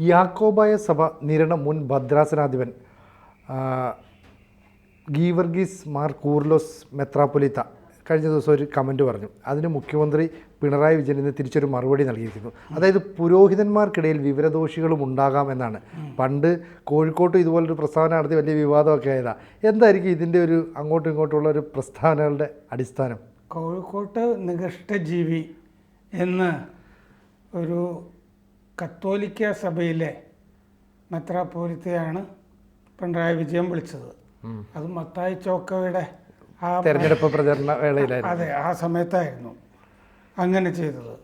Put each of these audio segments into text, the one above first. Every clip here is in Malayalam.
യാക്കോബായ സഭ നിരണം മുൻ ഭദ്രാസനാധിപൻ ഗീവർഗീസ് മാർ കൂർലോസ് മെത്രാപ്പൊലിത്ത കഴിഞ്ഞ ദിവസം ഒരു കമന്റ് പറഞ്ഞു. അതിന് മുഖ്യമന്ത്രി പിണറായി വിജയൻ ഇന്ന് തിരിച്ചൊരു മറുപടി നൽകിയിരിക്കുന്നു. അതായത് പുരോഹിതന്മാർക്കിടയിൽ വിവരദോഷികളും ഉണ്ടാകാം എന്നാണ്. പണ്ട് കോഴിക്കോട്ട് ഇതുപോലൊരു പ്രസ്താവന നടത്തി വലിയ വിവാദമൊക്കെ ആയതാ. എന്തായിരിക്കും ഇതിന്റെ ഒരു അങ്ങോട്ടും ഇങ്ങോട്ടുള്ള ഒരു പ്രസ്താവനകളുടെ അടിസ്ഥാനം? കോഴിക്കോട്ട് നികഷ്ടജീവി എന്ന് ഒരു കത്തോലിക്ക സഭയിലെ മെത്രാപ്പോലിത്തയാണ് പിണറായി വിജയൻ വിളിച്ചത്. അത് മത്തായി ചോക്കയുടെ ആ തെരഞ്ഞെടുപ്പ് പ്രചരണ വേളയിലായിരുന്നു. അതെ ആ സമയത്തായിരുന്നു അങ്ങനെ ചെയ്തത്.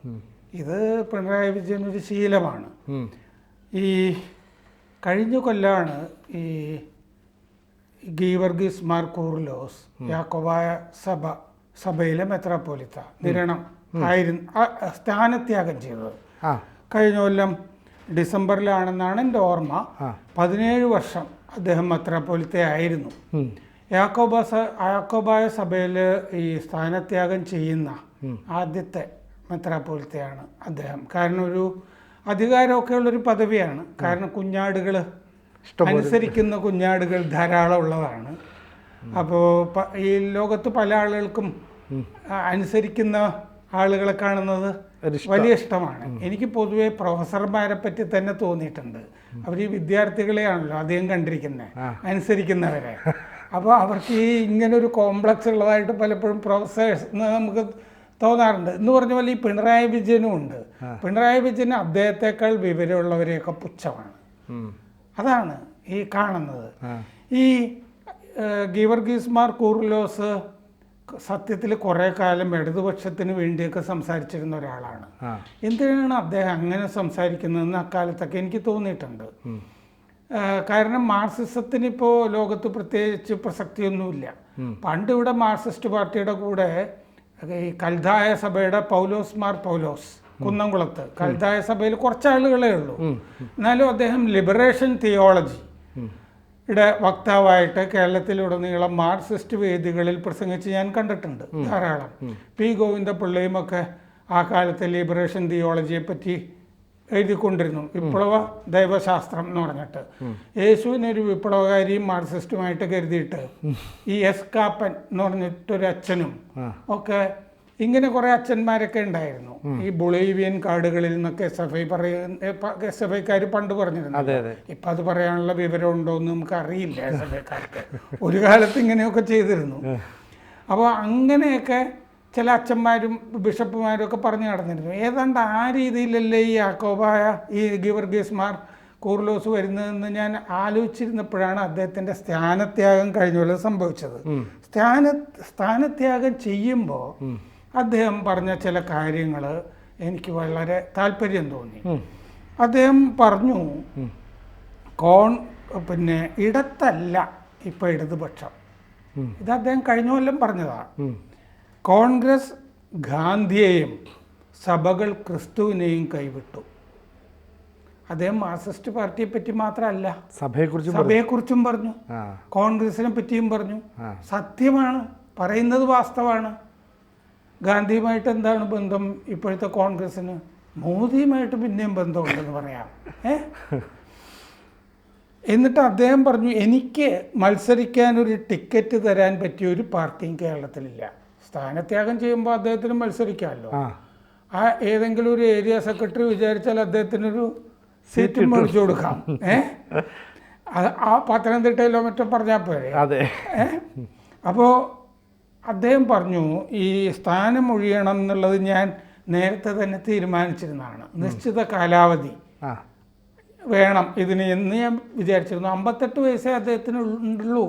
ഇത് പിണറായി വിജയൻ ഒരു ശീലമാണ്. ഈ കഴിഞ്ഞ കൊല്ലാണ് ഈ ഗീവർഗീസ് മാർ കൂർലോസ് യാക്കോബായ സഭ സഭയിലെ മെത്രാപ്പോലിത്ത നിരണം ആയിരുന്നു സ്ഥാനത്യാഗം ചെയ്തത്. കഴിഞ്ഞ കൊല്ലം ഡിസംബറിലാണെന്നാണ് എന്റെ ഓർമ്മ. പതിനേഴ് വർഷം അദ്ദേഹം മെത്രാപ്പോലിത്ത ആയിരുന്നു. യാക്കോബ യാക്കോബായ സഭയിൽ ഈ സ്ഥാനത്യാഗം ചെയ്യുന്ന ആദ്യത്തെ മെത്രാപ്പോലിത്തയാണ് അദ്ദേഹം. കാരണം ഒരു അധികാരമൊക്കെ ഉള്ളൊരു പദവിയാണ്. കാരണം കുഞ്ഞാടുകൾ അനുസരിക്കുന്ന കുഞ്ഞാടുകൾ ധാരാളം ഉള്ളതാണ്. അപ്പോൾ ഈ ലോകത്ത് പല ആളുകൾക്കും അനുസരിക്കുന്ന ആളുകളെ കാണുന്നത് വലിയ ഇഷ്ടമാണ്. എനിക്ക് പൊതുവെ പ്രൊഫസർമാരെ പറ്റി തന്നെ തോന്നിയിട്ടുണ്ട്. അവർ ഈ വിദ്യാർത്ഥികളെയാണല്ലോ അധികം കണ്ടിരിക്കുന്നത് അനുസരിക്കുന്നവരെ. അപ്പോൾ അവർക്ക് ഈ ഇങ്ങനെ ഒരു കോംപ്ലക്സ് ഉള്ളതായിട്ട് പലപ്പോഴും പ്രൊഫസേഴ്സ് നമുക്ക് തോന്നാറുണ്ട്. എന്ന് പറഞ്ഞ പോലെ ഈ പിണറായി വിജയനും ഉണ്ട്. പിണറായി വിജയന് അദ്ദേഹത്തെക്കാൾ വിവരമുള്ളവരെയൊക്കെ പുച്ഛമാണ്. അതാണ് ഈ കാണുന്നത്. ഈ ഗീവർഗീസ്മാർ ഗീവർഗീസ് മാർ കൂർലോസ് സത്യത്തിൽ കുറേ കാലം ഇടതുപക്ഷത്തിന് വേണ്ടിയൊക്കെ സംസാരിച്ചിരുന്ന ഒരാളാണ്. എന്തിനാണ് അദ്ദേഹം അങ്ങനെ സംസാരിക്കുന്നതെന്ന് അക്കാലത്തൊക്കെ എനിക്ക് തോന്നിയിട്ടുണ്ട്. കാരണം മാർസിസത്തിന് ഇപ്പോൾ ലോകത്ത് പ്രത്യേകിച്ച് പ്രസക്തിയൊന്നുമില്ല. പണ്ട് ഇവിടെ മാർക്സിസ്റ്റ് പാർട്ടിയുടെ കൂടെ ഈ കൽതായ സഭയുടെ പൗലോസ് മാർ പൗലോസ് കുന്നംകുളത്ത് കൽതായ സഭയിൽ കുറച്ചാളുകളേ ഉള്ളൂ. എന്നാലും അദ്ദേഹം ലിബറേഷൻ തിയോളജി യുടെ വക്താവായിട്ട് കേരളത്തിലുടനീളം മാർക്സിസ്റ്റ് വേദികളിൽ പ്രസംഗിച്ച് ഞാൻ കണ്ടിട്ടുണ്ട് ധാരാളം. പി ഗോവിന്ദപിള്ളയും ഒക്കെ ആ കാലത്തെ ലിബറേഷൻ തിയോളജിയെ പറ്റി എഴുതിക്കൊണ്ടിരുന്നു. വിപ്ലവ ദൈവശാസ്ത്രം എന്ന് പറഞ്ഞിട്ട്. യേശുവിനെ ഒരു വിപ്ലവകാരിയും മാർക്സിസ്റ്റുമായിട്ട് കരുതിയിട്ട് ഈ എസ് കാപ്പൻ എന്ന് പറഞ്ഞിട്ടൊരു അച്ഛനും ഒക്കെ ഇങ്ങനെ കുറെ അച്ഛന്മാരൊക്കെ ഉണ്ടായിരുന്നു. ഈ ബൊളീവിയൻ കാടുകളിൽ നിന്നൊക്കെ എസ് എഫ് ഐ പറയുന്ന എസ് എഫ് ഐക്കാർ പണ്ട് പറഞ്ഞിരുന്നു ഇപ്പൊ അത് പറയാനുള്ള വിവരം ഉണ്ടോ എന്ന് നമുക്ക് അറിയില്ല എസ് എഫ് ഐക്കാർക്ക്. ഒരു കാലത്ത് ഇങ്ങനെയൊക്കെ ചെയ്തിരുന്നു. അപ്പോൾ അങ്ങനെയൊക്കെ ചില അച്ഛന്മാരും ബിഷപ്പുമാരും ഒക്കെ പറഞ്ഞു നടന്നിരുന്നു. ഏതാണ്ട് ആ രീതിയിലല്ലേ ഈ യാക്കോബായ ഈ ഗിവർഗീസ്മാർ കൂർലോസ് വരുന്നതെന്ന് ഞാൻ ആലോചിച്ചിരുന്നപ്പോഴാണ് അദ്ദേഹത്തിന്റെ സ്ഥാനത്യാഗം കഴിഞ്ഞ പോലെ സംഭവിച്ചത്. സ്ഥാന സ്ഥാനത്യാഗം ചെയ്യുമ്പോൾ അദ്ദേഹം പറഞ്ഞ ചില കാര്യങ്ങൾ എനിക്ക് വളരെ താല്പര്യം തോന്നി. അദ്ദേഹം പറഞ്ഞു കോൺ പിന്നെ ഇടത്തല്ല ഇപ്പൊ ഇടതുപക്ഷം. ഇത് അദ്ദേഹം കഴിഞ്ഞ കൊല്ലം പറഞ്ഞതാണ് കോൺഗ്രസ് ഗാന്ധിയെയും സഭകൾ ക്രിസ്തുവിനെയും കൈവിട്ടു. അദ്ദേഹം മാർക്സിസ്റ്റ് പാർട്ടിയെ പറ്റി മാത്രമല്ല സഭയെക്കുറിച്ച് സഭയെക്കുറിച്ചും പറഞ്ഞു. കോൺഗ്രസിനെ പറ്റിയും പറഞ്ഞു. സത്യമാണ് പറയുന്നത് വാസ്തവാണ് ഗാന്ധിയുമായിട്ട് എന്താണ് ബന്ധം ഇപ്പോഴത്തെ കോൺഗ്രസിന് മോദിയുമായിട്ട് പിന്നെയും ബന്ധമുണ്ടെന്ന് പറയാം. ഏ? എന്നിട്ട് അദ്ദേഹം പറഞ്ഞു എനിക്ക് മത്സരിക്കാൻ ഒരു ടിക്കറ്റ് തരാൻ പറ്റിയ ഒരു പാർട്ടിയും കേരളത്തിലില്ല. സ്ഥാനത്യാഗം ചെയ്യുമ്പോൾ അദ്ദേഹത്തിന് മത്സരിക്കാമല്ലോ. ആ. ഏതെങ്കിലും ഒരു ഏരിയ സെക്രട്ടറി വിചാരിച്ചാൽ അദ്ദേഹത്തിനൊരു സീറ്റ് മേടിച്ചു കൊടുക്കാം. ഏ? ആ പത്തനംതിട്ടയിലോ മറ്റോ പറഞ്ഞാൽ പോരെ. അതെ. അപ്പോൾ അദ്ദേഹം പറഞ്ഞു ഈ സ്ഥാനം ഒഴിയണം എന്നുള്ളത് ഞാൻ നേരത്തെ തന്നെ തീരുമാനിച്ചിരുന്നതാണ്. നിശ്ചിത കാലാവധി വേണം ഇതിന് എന്ന് ഞാൻ വിചാരിച്ചിരുന്നു. അമ്പത്തെട്ട് വയസ്സേ അദ്ദേഹത്തിന് ഉള്ളൂ.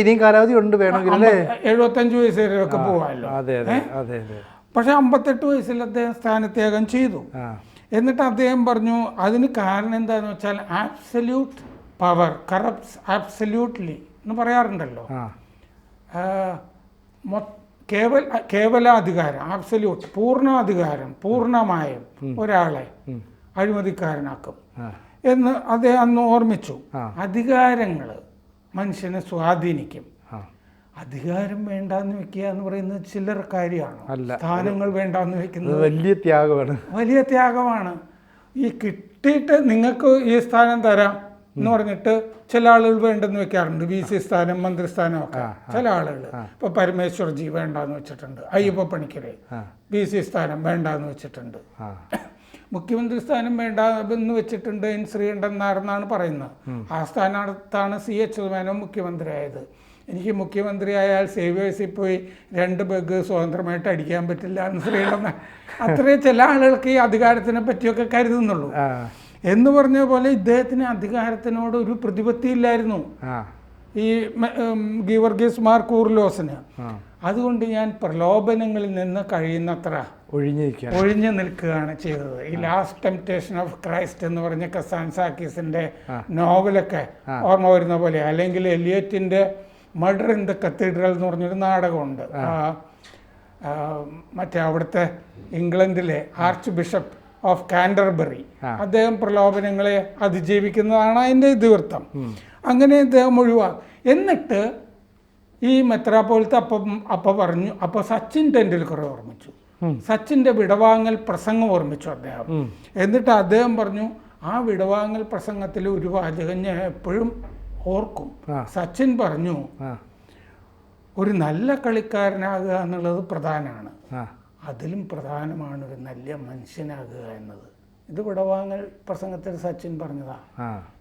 ഇനിയും കാലാവധി ഉണ്ട് വേണമെങ്കിൽ എഴുപത്തഞ്ച് വയസ്സ് വരെയൊക്കെ അതെ പക്ഷെ അമ്പത്തെട്ട് വയസ്സിൽ അദ്ദേഹം സ്ഥാനത്യാഗം ചെയ്തു. എന്നിട്ട് അദ്ദേഹം പറഞ്ഞു അതിന് കാരണം എന്താണെന്ന് വെച്ചാൽ ആബ്സല്യൂട്ട് പവർ കറപ്റ്റ്സ് ആബ്സല്യൂട്ട്ലി എന്ന് പറയാറുണ്ടല്ലോ. കേവൽ കേവലാധികാരം ആബ്സല്യൂട്ട് പൂർണാധികാരം പൂർണമായും ഒരാളെ അഴിമതിക്കാരനാക്കും. എന്ന് അദ്ദേഹം അന്ന് ഓർമ്മിച്ചു. അധികാരങ്ങൾ മനുഷ്യനെ സ്വാധീനിക്കും. അധികാരം വേണ്ടാന്ന് വെക്കുക എന്ന് പറയുന്നത് ചില്ലറ കാര്യമാണ്. സ്ഥാനങ്ങൾ വേണ്ടാന്ന് വെക്കുന്നത് വലിയ ത്യാഗമാണ്. വലിയ ത്യാഗമാണ്. ഈ കിട്ട് കിട്ടിയിട്ട് നിങ്ങൾക്ക് ഈ സ്ഥാനം തരാം. എന്ന് പറഞ്ഞിട്ട് ചില ആളുകൾ വേണ്ടെന്ന് വെക്കാറുണ്ട്. വി സി സ്ഥാനം മന്ത്രിസ്ഥാനം ഒക്കെ. ചില ആളുകൾ ഇപ്പൊ പരമേശ്വർജി വേണ്ടെന്ന് വെച്ചിട്ടുണ്ട്. അയ്യപ്പ പണിക്കരെ. വി സി സ്ഥാനം വേണ്ടെന്ന് വെച്ചിട്ടുണ്ട്. മുഖ്യമന്ത്രി സ്ഥാനം വേണ്ട എന്ന് വെച്ചിട്ടുണ്ട് എൻ ശ്രീകണ്ഠൻ നായർ എന്നാണ് പറയുന്നത്. ആ സ്ഥാനത്താണ് സി എച്ച് മേനോൻ മുഖ്യമന്ത്രിയായത്. എനിക്ക് മുഖ്യമന്ത്രി ആയാൽ സേവിയേഴ്സിൽ പോയി രണ്ട് ബഗ് സ്വതന്ത്രമായിട്ട് അടിക്കാൻ പറ്റില്ല എന്ന് ശ്രീകണ്ഠൻ അത്രേ ചില ആളുകൾക്ക് ഈ അധികാരത്തിനെ പറ്റിയൊക്കെ കരുതുന്നുള്ളൂ. എന്ന് പറഞ്ഞ പോലെ ഇദ്ദേഹത്തിന് അധികാരത്തിനോട് ഒരു പ്രതിപത്തിയില്ലായിരുന്നു. ഇല്ലായിരുന്നു ഈ ഗീവർഗീസ് മാർ കൂർലോസിന്. അതുകൊണ്ട് ഞാൻ പ്രലോഭനങ്ങളിൽ നിന്ന് കഴിയുന്നത്ര ഒഴിഞ്ഞിരിക്കുക ഒഴിഞ്ഞു നിൽക്കുകയാണ് ചെയ്തത്. ഈ ലാസ്റ്റ് ടെംപ്റ്റേഷൻ ഓഫ് ക്രൈസ്റ്റ് എന്ന് പറഞ്ഞ കസാൻ സാക്കീസിന്റെ നോവലൊക്കെ ഓർമ്മ വരുന്ന പോലെ അല്ലെങ്കിൽ എലിയറ്റിന്റെ മർഡർ ഇൻ ദ കത്തീഡ്രൽ എന്ന് പറഞ്ഞൊരു നാടകമുണ്ട്. മറ്റേ അവിടുത്തെ ഇംഗ്ലണ്ടിലെ ആർച്ച് ബിഷപ്പ് ഓഫ് കാൻഡർബറി. അദ്ദേഹം പ്രലോഭനങ്ങളെ അതിജീവിക്കുന്നതാണ് അതിന്റെ ഇതിവൃത്തം. അങ്ങനെ അദ്ദേഹം ഒഴിവാക്കും. എന്നിട്ട് ഈ മെത്രാപ്പോലത്തെ അപ്പം അപ്പ പറഞ്ഞു അപ്പോൾ സച്ചിൻ ടെണ്ടുൽക്കറെ ഓർമ്മിച്ചു. സച്ചിന്റെ വിടവാങ്ങൽ പ്രസംഗം ഓർമ്മിച്ചു അദ്ദേഹം. എന്നിട്ട് അദ്ദേഹം പറഞ്ഞു ആ വിടവാങ്ങൽ പ്രസംഗത്തിൽ ഒരു വാചകം ഞാൻ എപ്പോഴും ഓർക്കും. സച്ചിൻ പറഞ്ഞു ഒരു നല്ല കളിക്കാരനാകുക എന്നുള്ളത് പ്രധാനമാണ്. അതിലും പ്രധാനമാണ് ഒരു നല്ല മനുഷ്യനാകുക എന്നത്. ഇത് വിടവാങ്ങൽ പ്രസംഗത്തിൽ സച്ചിൻ പറഞ്ഞതാ.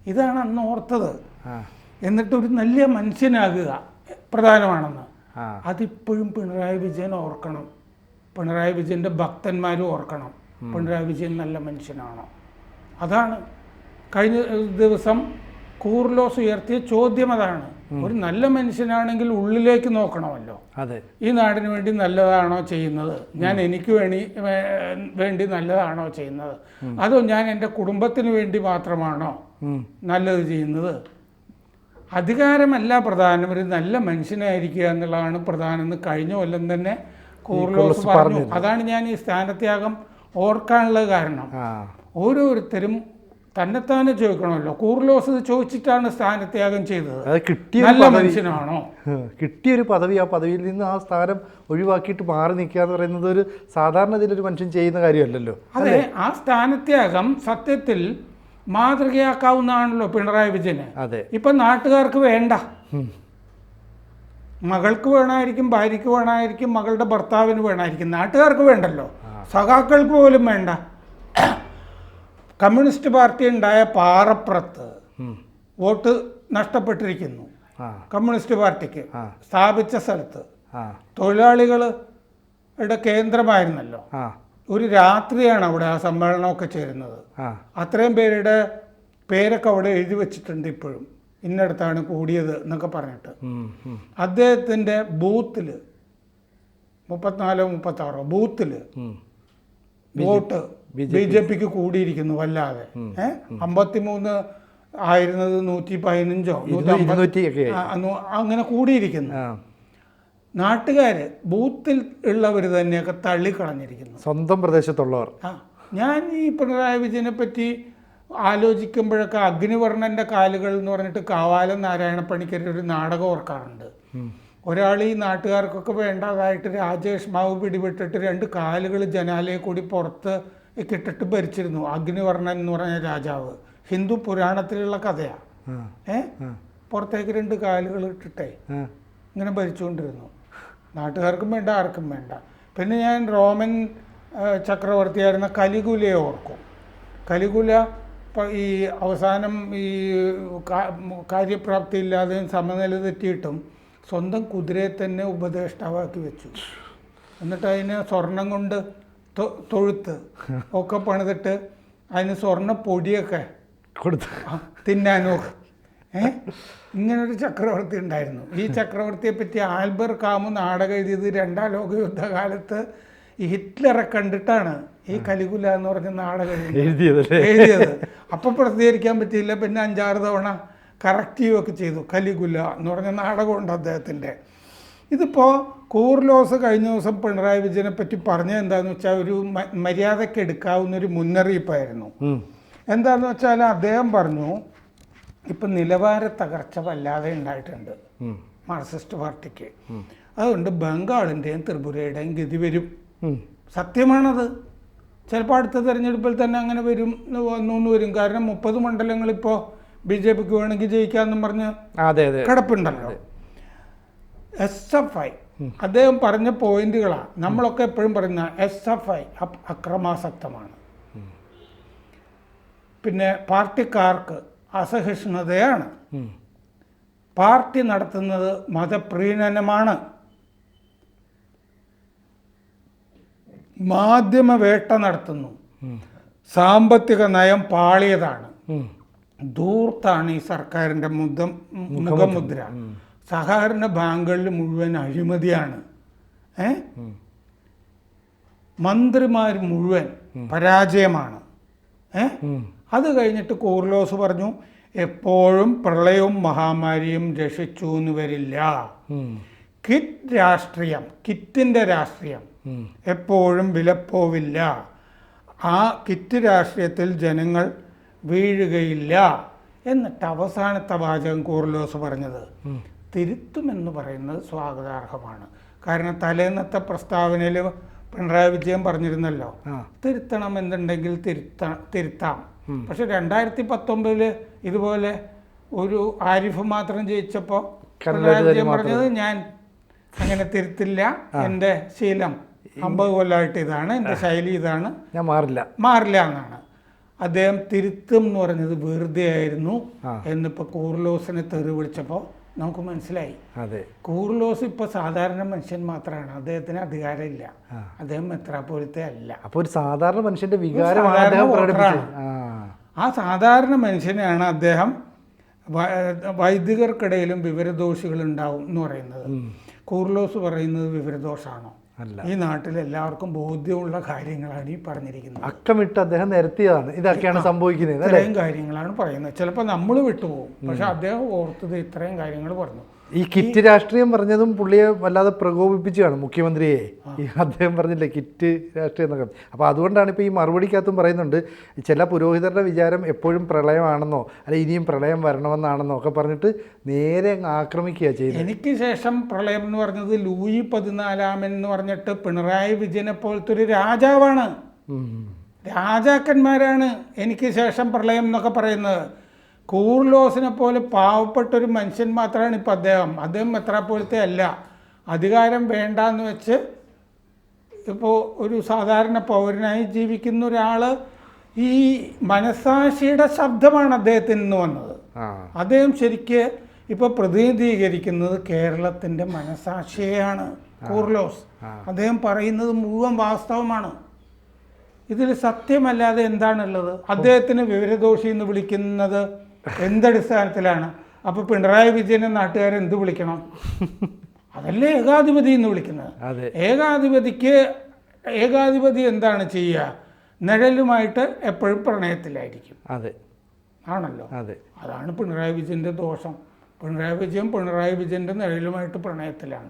ഇതാണ് അന്ന് ഓർത്തത്. എന്നിട്ട് ഒരു നല്ല മനുഷ്യനാകുക പ്രധാനമാണെന്ന്. അതിപ്പോഴും പിണറായി വിജയൻ ഓർക്കണം. പിണറായി വിജയന്റെ ഭക്തന്മാരും ഓർക്കണം. പിണറായി വിജയൻ നല്ല മനുഷ്യനാണോ? അതാണ് കഴിഞ്ഞ ദിവസം കൂർലോസ് ഉയർത്തിയ ചോദ്യം അതാണ്. ഒരു നല്ല മനുഷ്യനാണെങ്കിൽ ഉള്ളിലേക്ക് നോക്കണമല്ലോ. അതെ. ഈ നാടിന് വേണ്ടി നല്ലതാണോ ചെയ്യുന്നത്? ഞാൻ എനിക്ക് വേണ്ടി വേണ്ടി നല്ലതാണോ ചെയ്യുന്നത്? അതോ ഞാൻ എന്റെ കുടുംബത്തിന് വേണ്ടി മാത്രമാണോ. നല്ലത് ചെയ്യുന്നത്? അധികാരമല്ല പ്രധാനം. ഒരു നല്ല മനുഷ്യനായിരിക്കുക എന്നുള്ളതാണ് പ്രധാനം എന്ന് കഴിഞ്ഞ കൊല്ലം തന്നെ കൂർലോസ് പറഞ്ഞു. അതാണ് ഞാൻ ഈ സ്ഥാനത്യാഗം ഓർക്കാനുള്ള കാരണം. ഓരോരുത്തരും തന്നെത്താനെ ചോദിക്കണമല്ലോ. കൂർലോസ് ചോദിച്ചിട്ടാണ് സ്ഥാനത്യാഗം ചെയ്തത്. അത് കിട്ടിയ നല്ല മനുഷ്യനാണോ? കിട്ടിയൊരു പദവി ആ പദവിയിൽ നിന്ന് ആ സ്ഥാനം ഒഴിവാക്കിയിട്ട് മാറി നിൽക്കുക എന്ന് പറയുന്നത് ഒരു സാധാരണ ഇതിലൊരു മനുഷ്യൻ ചെയ്യുന്ന കാര്യമല്ലല്ലോ. അതെ ആ സ്ഥാനത്യാഗം സത്യത്തിൽ മാതൃകയാക്കാവുന്നതാണല്ലോ പിണറായി വിജയന്. അതെ. ഇപ്പൊ നാട്ടുകാർക്ക് വേണ്ട. മകൾക്ക് വേണമായിരിക്കും ഭാര്യയ്ക്ക് വേണമായിരിക്കും മകളുടെ ഭർത്താവിന് വേണമായിരിക്കും. നാട്ടുകാർക്ക് വേണ്ടല്ലോ. സഖാക്കൾക്ക് പോലും വേണ്ട. കമ്മ്യൂണിസ്റ്റ് പാർട്ടി ഉണ്ടായ പാറപ്പുറത്ത് വോട്ട് നഷ്ടപ്പെട്ടിരിക്കുന്നു. കമ്മ്യൂണിസ്റ്റ് പാർട്ടിക്ക്. സ്ഥാപിച്ച സ്ഥലത്ത്. തൊഴിലാളികളുടെ കേന്ദ്രമായിരുന്നല്ലോ. ഒരു രാത്രിയാണ് അവിടെ ആ സമ്മേളനമൊക്കെ ചേരുന്നത്. അത്രയും പേരുടെ പേരൊക്കെ അവിടെ എഴുതി വെച്ചിട്ടുണ്ട് ഇപ്പോഴും. ഇന്നടത്താണ് കൂടിയത് എന്നൊക്കെ പറഞ്ഞിട്ട്. അദ്ദേഹത്തിന്റെ ബൂത്തിൽ മുപ്പത്തിനാലോ മുപ്പത്താറോ ബൂത്തിൽ. വോട്ട് ബി ജെ പിക്ക് കൂടിയിരിക്കുന്നു വല്ലാതെ. ഏഹ് അമ്പത്തിമൂന്ന് ആയിരുന്നത് നൂറ്റി പതിനഞ്ചോ അങ്ങനെ കൂടിയിരിക്കുന്നു. നാട്ടുകാര് നാട്ടുകാർ ബൂത്തിൽ ഉള്ളവർ തന്നെയൊക്കെ തള്ളിക്കളഞ്ഞിരിക്കുന്നു. സ്വന്തം പ്രദേശത്തുള്ളവർ. ആ ഞാൻ ഈ പിണറായി വിജയനെ പറ്റി ആലോചിക്കുമ്പോഴൊക്കെ അഗ്നിവർണന്റെ കാലുകൾ എന്ന് പറഞ്ഞിട്ട് കാവാലം നാരായണ പണിക്കരുടെ ഒരു നാടകം ഓർക്കാറുണ്ട്. ഒരാൾ ഈ നാട്ടുകാർക്കൊക്കെ വേണ്ടതായിട്ട് രാജേഷ് മാവ് പിടിപെട്ടിട്ട് രണ്ട് കാലുകൾ ജനാലയെ കൂടി പുറത്ത് ഇട്ടിട്ട് ഭരിച്ചിരുന്നു. അഗ്നിവർണൻ എന്ന് പറഞ്ഞ രാജാവ്. ഹിന്ദു പുരാണത്തിലുള്ള കഥയാണ് ഏ? പുറത്തേക്ക് രണ്ട് കാലുകൾ ഇട്ടിട്ടേ ഇങ്ങനെ ഭരിച്ചുകൊണ്ടിരുന്നു. നാട്ടുകാർക്കും വേണ്ട ആർക്കും വേണ്ട. പിന്നെ ഞാൻ റോമൻ ചക്രവർത്തിയായിരുന്ന കലികുലയെ ഓർക്കും. കലികുല ഈ അവസാനം ഈ കാര്യപ്രാപ്തി ഇല്ലാതെയും സമനില തെറ്റിയിട്ടും സ്വന്തം കുതിരയെ തന്നെ ഉപദേഷ്ടാവാക്കി വെച്ചു. എന്നിട്ട് അതിനെ സ്വർണം കൊണ്ട് തൊഴുത്ത് ഒക്കെ പണിതിട്ട് അതിന് സ്വർണ പൊടിയൊക്കെ കൊടുത്തു. തിന്നാനോ. ഏ? ഇങ്ങനൊരു ചക്രവർത്തി ഉണ്ടായിരുന്നു. ഈ ചക്രവർത്തിയെ പറ്റി ആൽബർ കാമു നാടകം എഴുതിയത് രണ്ടാം ലോക യുദ്ധകാലത്ത് ഈ ഹിറ്റ്ലറെ കണ്ടിട്ടാണ് ഈ കലികുല എന്ന് പറഞ്ഞ നാടകം എഴുതിയത്. എഴുതിയത് അപ്പം പ്രസിദ്ധീകരിക്കാൻ പറ്റിയില്ല. പിന്നെ അഞ്ചാറ് തവണ കറക്റ്റ് ചെയ്യുകയൊക്കെ ചെയ്തു. കലികുല എന്ന് പറഞ്ഞ നാടകമുണ്ട് അദ്ദേഹത്തിന്റെ. ഇതിപ്പോൾ കൂർലോസ് കഴിഞ്ഞ ദിവസം പിണറായി വിജയനെ പറ്റി പറഞ്ഞത് എന്താണെന്ന് വെച്ചാൽ ഒരു മര്യാദയ്ക്ക് എടുക്കാവുന്ന ഒരു മുന്നറിയിപ്പായിരുന്നു. എന്താന്ന് വെച്ചാൽ അദ്ദേഹം പറഞ്ഞു ഇപ്പം നിലവാര തകർച്ച വല്ലാതെ ഉണ്ടായിട്ടുണ്ട്. മാർക്സിസ്റ്റ് പാർട്ടിക്ക്. അതുകൊണ്ട് ബംഗാളിന്റെയും ത്രിപുരയുടെയും ഗതി വരും. സത്യമാണത്. ചിലപ്പോൾ അടുത്ത തെരഞ്ഞെടുപ്പിൽ തന്നെ അങ്ങനെ വരും വന്നു വരും. കാരണം മുപ്പത് മണ്ഡലങ്ങൾ ഇപ്പോൾ ബി ജെ പിക്ക് വേണമെങ്കിൽ ജയിക്കാമെന്നും പറഞ്ഞ് കിടപ്പുണ്ടല്ലോ. എസ് എഫ് ഐ അദ്ദേഹം പറഞ്ഞ പോയിന്റുകളാണ് നമ്മളൊക്കെ എപ്പോഴും പറയുന്ന എസ് എഫ് ഐ അക്രമാസക്തമാണ്. പിന്നെ പാർട്ടിക്കാർക്ക് അസഹിഷ്ണുതയാണ്. പാർട്ടി നടത്തുന്നത് മതപ്രീണനമാണ്. മാധ്യമ വേട്ട നടത്തുന്നു. സാമ്പത്തിക നയം പാളിയതാണ്. ദൂർത്താണ് ഈ സർക്കാരിന്റെ മുഖ മുഖമുദ്ര. സഹകരണ ബാങ്കുകളിൽ മുഴുവൻ അഴിമതിയാണ്. ഏ? മന്ത്രിമാർ മുഴുവൻ പരാജയമാണ്. ഏ? അത് കഴിഞ്ഞിട്ട് കോർലോസ് പറഞ്ഞു എപ്പോഴും പ്രളയവും മഹാമാരിയും രക്ഷിച്ചു എന്ന് വരില്ല. കിറ്റ് രാഷ്ട്രീയം കിറ്റിന്റെ രാഷ്ട്രീയം എപ്പോഴും വിലപ്പോവില്ല. ആ കിറ്റ് രാഷ്ട്രീയത്തിൽ ജനങ്ങൾ വീഴുകയില്ല. എന്നിട്ട് അവസാനത്തെ വാചകം കൂർലോസ് പറഞ്ഞത് തിരുത്തുമെന്ന് പറയുന്നത് സ്വാഗതാർഹമാണ്. കാരണം തലേന്നത്തെ പ്രസ്താവനയിൽ പിണറായി വിജയൻ പറഞ്ഞിരുന്നല്ലോ. തിരുത്തണം എന്നുണ്ടെങ്കിൽ തിരുത്ത തിരുത്താം. പക്ഷെ രണ്ടായിരത്തി പത്തൊമ്പതിൽ ഇതുപോലെ ഒരു ആരിഫ് മാത്രം ജയിച്ചപ്പോൾ പിണറായി വിജയൻ പറഞ്ഞത് ഞാൻ അങ്ങനെ തിരുത്തില്ല എന്റെ ശീലം അമ്പത് കൊല്ലമായിട്ട് ഇതാണ് എന്റെ ശൈലി ഇതാണ്. ഞാൻ മാറില്ല. മാറില്ല എന്നാണ്. അദ്ദേഹം തിരുത്തും എന്ന് പറഞ്ഞത് വെറുതെ ആയിരുന്നു. എന്നിപ്പോൾ കൂർലോസിനെ തെറി വിളിച്ചപ്പോൾ നമുക്ക് മനസ്സിലായി. അതെ. കൂർലോസ് ഇപ്പൊ സാധാരണ മനുഷ്യൻ മാത്രമാണ് അദ്ദേഹത്തിന് അധികാരമില്ല. അദ്ദേഹം മെത്രാപ്പോലത്തെ അല്ല. അപ്പൊ ഒരു സാധാരണ മനുഷ്യന്റെ വികാരമാണ്. ആ. സാധാരണ മനുഷ്യനെയാണ് അദ്ദേഹം വൈദികർക്കിടയിലും വിവരദോഷികൾ ഉണ്ടാവും എന്ന് പറയുന്നത്. കൂർലോസ് പറയുന്നത് വിവരദോഷമാണോ അല്ല ഈ നാട്ടിൽ എല്ലാവർക്കും ബോധ്യമുള്ള കാര്യങ്ങളാണ് ഈ പറഞ്ഞിരിക്കുന്നത്. അക്കമിട്ട് അദ്ദേഹം നിരത്തിയതാണ്. ഇതൊക്കെയാണ് സംഭവിക്കുന്നത് ഇത്രയും കാര്യങ്ങളാണ് പറയുന്നത്. ചിലപ്പോൾ നമ്മൾ വിട്ടുപോകും. പക്ഷെ അദ്ദേഹം ഓർത്തത് ഇത്രയും കാര്യങ്ങൾ പറഞ്ഞു. ഈ കിറ്റ് രാഷ്ട്രീയം പറഞ്ഞതും പുള്ളിയെ വല്ലാതെ പ്രകോപിപ്പിച്ചാണ് മുഖ്യമന്ത്രിയെ. അദ്ദേഹം പറഞ്ഞില്ലേ കിറ്റ് രാഷ്ട്രീയം എന്നൊക്കെ അപ്പോൾ അതുകൊണ്ടാണ് ഇപ്പോൾ ഈ മറുപടിക്കകത്തും പറയുന്നുണ്ട് ചില പുരോഹിതരുടെ വിചാരം എപ്പോഴും പ്രളയമാണെന്നോ അല്ലെ ഇനിയും പ്രളയം വരണമെന്നാണെന്നോ ഒക്കെ പറഞ്ഞിട്ട് നേരെ ആക്രമിക്കുക ചെയ്തു എനിക്ക് ശേഷം പ്രളയം എന്ന് പറഞ്ഞത് ലൂയി പതിനാലാമൻ എന്ന് പറഞ്ഞിട്ട് പിണറായി വിജയനെ പോലത്തെ ഒരു രാജാവാണ്. രാജാക്കന്മാരാണ് എനിക്ക് ശേഷം പ്രളയം എന്നൊക്കെ പറയുന്നത്. കൂർലോസിനെ പോലെ പാവപ്പെട്ട ഒരു മനുഷ്യൻ മാത്രമാണ് ഇപ്പം അദ്ദേഹം. അദ്ദേഹം പോലത്തെ അല്ല. അധികാരം വേണ്ടാന്ന് വെച്ച് ഇപ്പോൾ ഒരു സാധാരണ പൗരനായി ജീവിക്കുന്ന ഒരാൾ ഈ മനസാക്ഷിയുടെ ശബ്ദമാണ് അദ്ദേഹത്തിൽ നിന്ന് വന്നത്. അദ്ദേഹം ശരിക്ക് ഇപ്പോൾ പ്രതിനിധീകരിക്കുന്നത് കേരളത്തിന്റെ മനസാക്ഷിയെയാണ് കൂർലോസ്. അദ്ദേഹം പറയുന്നത് മുഴുവൻ വാസ്തവമാണ്. ഇതിൽ സത്യമല്ലാതെ എന്താണുള്ളത്? അദ്ദേഹത്തിന് വിവരദോഷി എന്ന് വിളിക്കുന്നത് എന്തടിസ്ഥാനത്തിലാണ്? അപ്പോൾ പിണറായി വിജയനെ നാട്ടുകാരെ എന്ത് വിളിക്കണം? അതല്ലേ ഏകാധിപതി എന്ന് വിളിക്കുന്നത്. ഏകാധിപതിക്ക് ഏകാധിപതി എന്താണ് ചെയ്യുക? നിഴലുമായിട്ട് എപ്പോഴും പ്രണയത്തിലായിരിക്കും. അതെ. ആണല്ലോ. അതെ. അതാണ് പിണറായി വിജയന്റെ ദോഷം. പിണറായി വിജയൻ പിണറായി വിജയന്റെ നിഴലുമായിട്ട് പ്രണയത്തിലാണ്.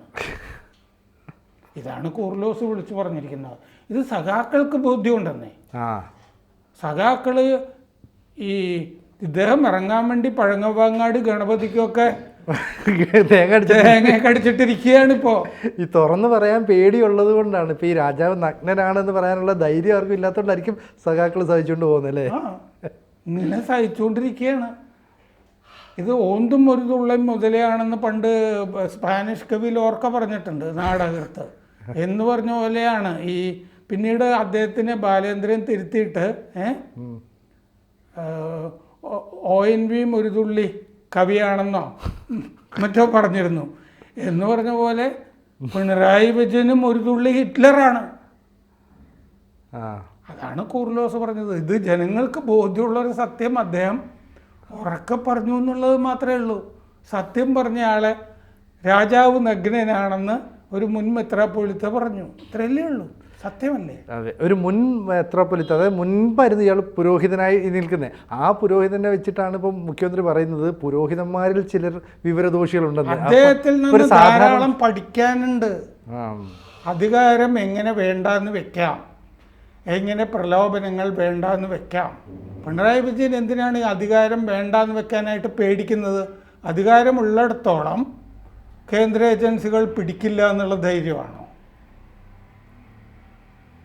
ഇതാണ് കൂർലോസ് വിളിച്ചു പറഞ്ഞിരിക്കുന്നത്. ഇത് സഖാക്കൾക്ക് ബോധ്യമുണ്ടെന്നേ. സഖാക്കൾ ഈ ഇദ്ദേഹം ഇറങ്ങാൻ വേണ്ടി പഴങ്ങവാങ്ങാട് ഗണപതിക്കൊക്കെ തേങ്ങ അടിച്ചിട്ടിരിക്കുകയാണ് ഇപ്പോ. ഈ തുറന്ന് പറയാൻ പേടിയുള്ളത് കൊണ്ടാണ്. ഇപ്പൊ ഈ രാജാവ് നഗ്നനാണെന്ന് പറയാനുള്ള ധൈര്യം ആർക്കും ഇല്ലാത്തതുകൊണ്ടായിരിക്കും സഖാക്കൾ സഹിച്ചുകൊണ്ട് പോകുന്നല്ലേ? ഇങ്ങനെ സഹിച്ചുകൊണ്ടിരിക്കുകയാണ്. ഇത് ഓന്തും ഒരു തുള്ളൻ മുതലയാണെന്ന് പണ്ട് സ്പാനിഷ് കവി ലോർക്ക പറഞ്ഞിട്ടുണ്ട് നാടകത്ത് എന്ന് പറഞ്ഞ പോലെയാണ്. ഈ പിന്നീട് അദ്ദേഹത്തിനെ ബാലേന്ദ്രൻ തിരുത്തിയിട്ട് ഏ ഒ എൻ വിയും ഒരു തുള്ളി കവിയാണെന്നോ മറ്റോ പറഞ്ഞിരുന്നു. എന്ന് പറഞ്ഞ പോലെ പിണറായി വിജയനും ഒരു തുള്ളി ഹിറ്റ്ലറാണ്. അതാണ് കൂർലോസ് പറഞ്ഞത്. ഇത് ജനങ്ങൾക്ക് ബോധ്യമുള്ള ഒരു സത്യം. അദ്ദേഹം ഉറക്കെ പറഞ്ഞു എന്നുള്ളത് മാത്രമേ ഉള്ളൂ. സത്യം പറഞ്ഞ ആളെ രാജാവ് നഗ്നനാണെന്ന് ഒരു മുൻ മെത്രാപ്പൊളിത്ത പറഞ്ഞു. ഇത്രയല്ലേ ഉള്ളൂ. സത്യമല്ലേ? അതെ. ഒരു മുൻ മെത്രോപ്പൊലിത്ത അതായത് മുൻപായിരുന്നു ഇയാൾ പുരോഹിതനായി നിൽക്കുന്നത് ആ പുരോഹിതനെ വെച്ചിട്ടാണ് ഇപ്പം മുഖ്യമന്ത്രി പറയുന്നത് പുരോഹിതന്മാരിൽ ചിലർ വിവരദോഷികളുണ്ടെന്ന്. അദ്ദേഹത്തിൽ നിന്ന് ധാരാളം പഠിക്കാനുണ്ട്. അധികാരം എങ്ങനെ വേണ്ടെന്ന് വെക്കാം. എങ്ങനെ പ്രലോഭനങ്ങൾ വേണ്ടെന്ന് വെക്കാം. പിണറായി വിജയൻ എന്തിനാണ് ഈ അധികാരം വേണ്ടെന്ന് വെക്കാനായിട്ട് പേടിക്കുന്നത്? അധികാരമുള്ളിടത്തോളം കേന്ദ്ര ഏജൻസികൾ പിടിക്കില്ല എന്നുള്ള ധൈര്യമാണോ.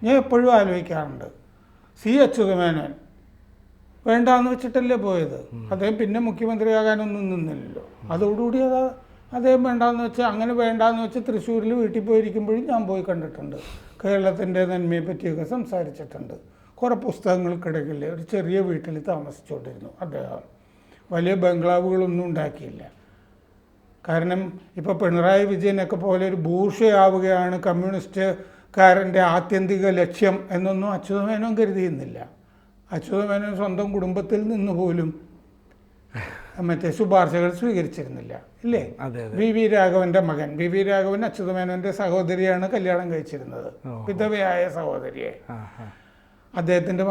ഞാൻ എപ്പോഴും ആലോചിക്കാറുണ്ട്. സി അച്യുതമേനോൻ വേണ്ടാന്ന് വെച്ചിട്ടല്ലേ പോയത്. അദ്ദേഹം പിന്നെ മുഖ്യമന്ത്രിയാകാനൊന്നും നിന്നില്ലല്ലോ. അതോടുകൂടി അത് അദ്ദേഹം വേണ്ടാന്ന് വെച്ച് അങ്ങനെ വേണ്ടാന്ന് വെച്ച് തൃശ്ശൂരിൽ വീട്ടിൽ പോയിരിക്കുമ്പോഴും ഞാൻ പോയി കണ്ടിട്ടുണ്ട്. കേരളത്തിന്റെ നന്മയെ പറ്റിയൊക്കെ സംസാരിച്ചിട്ടുണ്ട്. കുറേ പുസ്തകങ്ങൾക്കിടയിൽ ഒരു ചെറിയ വീട്ടിൽ താമസിച്ചുകൊണ്ടിരുന്നു അദ്ദേഹം. വലിയ ബംഗ്ലാവുകളൊന്നും ഉണ്ടാക്കിയില്ല. കാരണം ഇപ്പോൾ പിണറായി വിജയനൊക്കെ പോലെ ഒരു ഭൂഷയാവുകയാണ് കമ്മ്യൂണിസ്റ്റുകാരന്റെ ആത്യന്തിക ലക്ഷ്യം എന്നൊന്നും അച്യുതമേനോൻ കരുതിയിരുന്നില്ല. അച്യുതമേനോൻ സ്വന്തം കുടുംബത്തിൽ നിന്ന് പോലും മറ്റേ ശുപാർശകൾ സ്വീകരിച്ചിരുന്നില്ല ഇല്ലേ? അതെ വി വി രാഘവന്റെ മകൻ. വി വി രാഘവൻ അച്യുതമേനോന്റെ സഹോദരിയാണ് കല്യാണം കഴിച്ചിരുന്നത്. വിധവയായ സഹോദരിയെ. ആ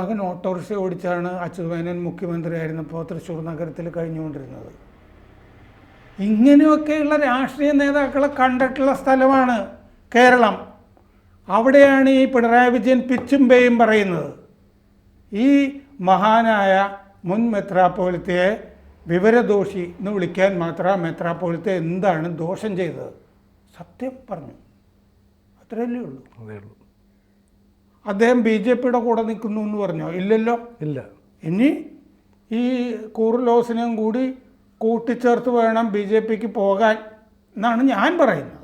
മകൻ ഓട്ടോറിക്ഷ ഓടിച്ചാണ് അച്യുതമേനോൻ മുഖ്യമന്ത്രിയായിരുന്നപ്പോൾ തൃശ്ശൂർ നഗരത്തിൽ കഴിഞ്ഞുകൊണ്ടിരുന്നത്. ഇങ്ങനെയൊക്കെയുള്ള രാഷ്ട്രീയ നേതാക്കളെ കണ്ടിട്ടുള്ള സ്ഥലമാണ് കേരളം. അവിടെയാണ് ഈ പിണറായി വിജയൻ പിച്ചും പേയും പറയുന്നത്. ഈ മഹാനായ മുൻ മെത്രാപ്പോലത്തെ വിവരദോഷി എന്ന് വിളിക്കാൻ മാത്രം മെത്രാപ്പോലത്തെ എന്താണ് ദോഷം ചെയ്തത്? സത്യം പറഞ്ഞു. അത്രയല്ലേ ഉള്ളൂ. അതേ ഉള്ളൂ. അദ്ദേഹം ബി ജെ പിയുടെ കൂടെ നിൽക്കുന്നു എന്ന് പറഞ്ഞോ? ഇല്ലല്ലോ. ഇല്ല. ഇനി ഈ കൂറുലോസിനെയും കൂടി കൂട്ടിച്ചേർത്ത് വേണം ബി ജെ പിക്ക് പോകാൻ എന്നാണ് ഞാൻ പറയുന്നത്.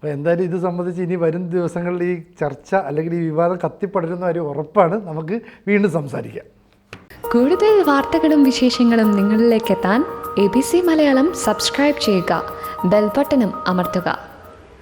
അപ്പോൾ എന്തായാലും ഇത് സംബന്ധിച്ച് ഇനി വരും ദിവസങ്ങളിൽ ഈ ചർച്ച അല്ലെങ്കിൽ ഈ വിവാദം കത്തിപ്പടരുന്ന ഒരു ഉറപ്പാണ്. നമുക്ക് വീണ്ടും സംസാരിക്കാം. കൂടുതൽ വാർത്തകളും വിശേഷങ്ങളും നിങ്ങളിലേക്ക് എത്താൻ A B C Malayalam subscribe ചെയ്യുക. ബെൽബട്ടനും അമർത്തുക.